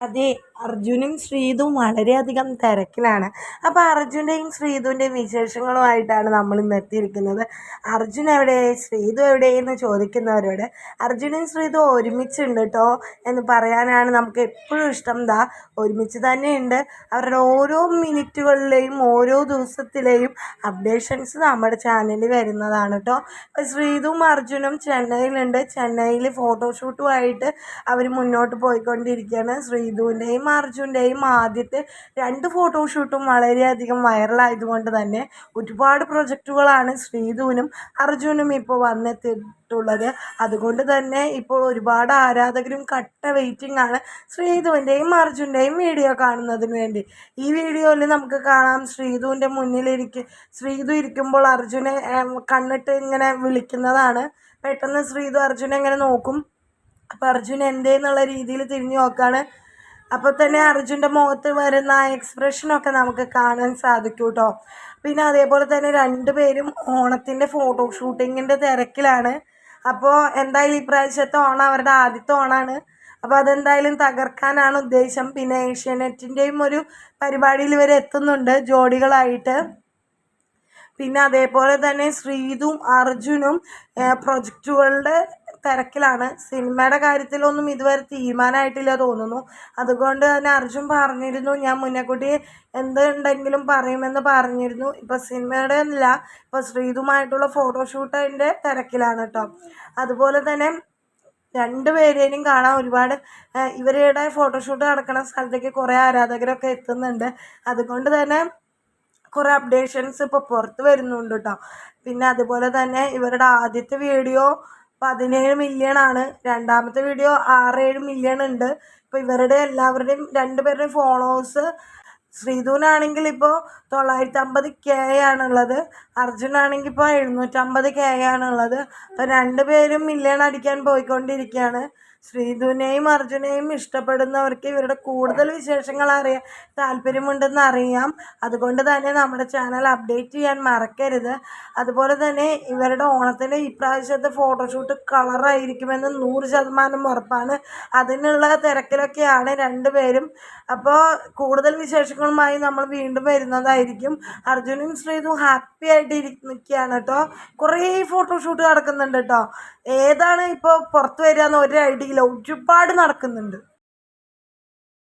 അതെ അർജുനും ശ്രീതും വളരെയധികം തിരക്കിലാണ്. അപ്പോൾ അർജുന്റെയും ശ്രീതുവിന്റെയും വിശേഷങ്ങളുമായിട്ടാണ് നമ്മൾ ഇന്ന് എത്തിയിരിക്കുന്നത്. അർജുൻ എവിടെ? ശ്രീതു എവിടെ? എന്ന് ചോദിക്കുന്നവരോട് അർജുനും ശ്രീതു ഒരുമിച്ചുണ്ട് കേട്ടോ എന്ന് പറയാനാണ് നമുക്ക് എപ്പോഴും ഇഷ്ടം. ദാ ഒരുമിച്ച് തന്നെയുണ്ട്. അവരുടെ ഓരോ മിനിറ്റുകളിലെയും ഓരോ ദിവസത്തിലെയും അപ്ഡേഷൻസ് നമ്മുടെ ചാനലിൽ വരുന്നതാണ് കേട്ടോ അപ്പോൾ ശ്രീതും അർജുനും ചെന്നൈയിലുണ്ട്. ചെന്നൈയിൽ ഫോട്ടോഷൂട്ടുമായിട്ട് അവർ മുന്നോട്ട് പോയിക്കൊണ്ടിരിക്കുകയാണ്. ശ്രീതുവിന്റെയും അർജുന്റെയും ആദ്യത്തെ രണ്ട് ഫോട്ടോഷൂട്ടും വളരെയധികം വൈറലായതുകൊണ്ട് തന്നെ ഒരുപാട് പ്രൊജക്റ്റുകളാണ് ശ്രീധുവിനും അർജുനും ഇപ്പോൾ വന്നെത്തിയിട്ടുള്ളത്. അതുകൊണ്ട് തന്നെ ഇപ്പോൾ ഒരുപാട് ആരാധകരും കട്ട വെയിറ്റിംഗ് ആണ് ശ്രീധുവിന്റെയും അർജുന്റെയും വീഡിയോ കാണുന്നതിന് വേണ്ടി. ഈ വീഡിയോയിൽ നമുക്ക് കാണാം ശ്രീധുവിന്റെ മുന്നിലിരിക്കും ശ്രീധു ഇരിക്കുമ്പോൾ അർജുനെ കണ്ണിട്ട് ഇങ്ങനെ വിളിക്കുന്നതാണ്. പെട്ടെന്ന് ശ്രീധു അർജുനെ ഇങ്ങനെ നോക്കും. അപ്പോൾ അർജുൻ എന്തേന്നുള്ള രീതിയിൽ തിരിഞ്ഞു നോക്കുകയാണ് അപ്പോൾ തന്നെ അർജുന്റെ മുഖത്ത് വരുന്ന ആ എക്സ്പ്രഷനൊക്കെ നമുക്ക് കാണാൻ സാധിക്കും കേട്ടോ പിന്നെ അതേപോലെ തന്നെ രണ്ടുപേരും ഓണത്തിന്റെ ഫോട്ടോ ഷൂട്ടിങ്ങിന്റെ തിരക്കിലാണ്. അപ്പോൾ എന്തായാലും ഇപ്രാവശ്യത്തെ ഓണം അവരുടെ ആദ്യത്തെ ഓണമാണ് അപ്പോൾ അതെന്തായാലും തകർക്കാനാണ് ഉദ്ദേശം. പിന്നെ ഏഷ്യാനെറ്റിന്റെയും ഒരു പരിപാടിയിൽ ഇവർ എത്തുന്നുണ്ട് ജോഡികളായിട്ട്. പിന്നെ അതേപോലെ തന്നെ ശ്രീതും അർജുനും പ്രൊജക്റ്റുകളുടെ തിരക്കിലാണ്. സിനിമയുടെ കാര്യത്തിലൊന്നും ഇതുവരെ തീരുമാനമായിട്ടില്ല തോന്നുന്നു. അതുകൊണ്ട് തന്നെ അർജുൻ പറഞ്ഞിരുന്നു ഞാൻ മുന്നേക്കൂട്ടി എന്തുണ്ടെങ്കിലും പറയുമെന്ന് പറഞ്ഞിരുന്നു. ഇപ്പോൾ സിനിമയുടെ അല്ല ഇപ്പോൾ ശ്രീതുമായിട്ടുള്ള ഫോട്ടോഷൂട്ടിന്റെ തിരക്കിലാണ് കേട്ടോ അതുപോലെ തന്നെ രണ്ട് പേരേനും കാണാൻ ഒരുപാട് ഇവരുടെ ഫോട്ടോഷൂട്ട് നടക്കുന്ന സ്ഥലത്തേക്ക് കുറേ ആരാധകരൊക്കെ എത്തുന്നുണ്ട്. അതുകൊണ്ട് തന്നെ കുറേ അപ്ഡേഷൻസ് ഇപ്പോൾ പുറത്ത് വരുന്നുണ്ട് കേട്ടോ പിന്നെ അതുപോലെ തന്നെ ഇവരുടെ ആദ്യത്തെ വീഡിയോ പതിനേഴ് മില്യൺ ആണ്. രണ്ടാമത്തെ വീഡിയോ ആറേഴ് മില്യൺ ഉണ്ട്. ഇപ്പോൾ ഇവരുടെ എല്ലാവരുടെയും രണ്ടുപേരുടെയും ഫോളോവേഴ്സ് ശ്രീധുവിനാണെങ്കിൽ ഇപ്പോൾ തൊള്ളായിരത്തി അമ്പത് കെ ആണുള്ളത്. അർജുനാണെങ്കിൽ ഇപ്പോൾ എഴുന്നൂറ്റമ്പത് കെ ആണുള്ളത്. അപ്പോൾ രണ്ടുപേരും മില്യൺ അടിക്കാൻ പോയിക്കൊണ്ടിരിക്കുകയാണ്. ശ്രീധുവിനെയും അർജുനെയും ഇഷ്ടപ്പെടുന്നവർക്ക് ഇവരുടെ കൂടുതൽ വിശേഷങ്ങൾ അറിയാൻ താല്പര്യമുണ്ടെന്ന് അറിയാം. അതുകൊണ്ട് തന്നെ നമ്മുടെ ചാനൽ അപ്ഡേറ്റ് ചെയ്യാൻ മറക്കരുത്. അതുപോലെ തന്നെ ഇവരുടെ ഓണത്തിന്റെ ഇപ്രാവശ്യത്തെ ഫോട്ടോഷൂട്ട് കളറായിരിക്കുമെന്ന് നൂറ് ശതമാനം ഉറപ്പാണ്. അതിനുള്ള തിരക്കിലൊക്കെയാണ് രണ്ടുപേരും. അപ്പോൾ കൂടുതൽ വിശേഷങ്ങളുമായി നമ്മൾ വീണ്ടും വരുന്നതായിരിക്കും. അർജുനും ശ്രീതും ഹാപ്പി ആയിട്ട് ഇരിക്കുകയാണ് കേട്ടോ കുറേ ഫോട്ടോഷൂട്ട് നടക്കുന്നുണ്ട് കേട്ടോ ഏതാണ് ഇപ്പോൾ പുറത്ത് വരിക എന്ന് ഒരു ഐഡിയ ഒരുപാട് നടക്കുന്നുണ്ട്.